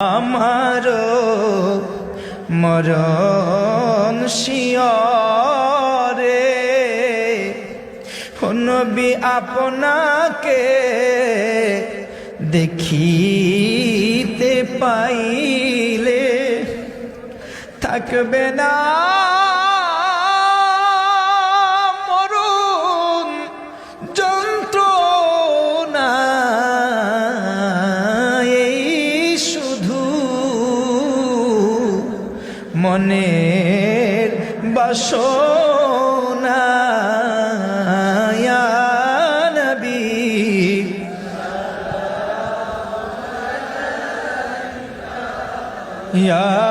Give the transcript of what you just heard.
আমার মরণ শিয়রে। নবী আপনাকে দেখিতে পাইলে থাকবে না মনের বাসনা ইয়া নবী يا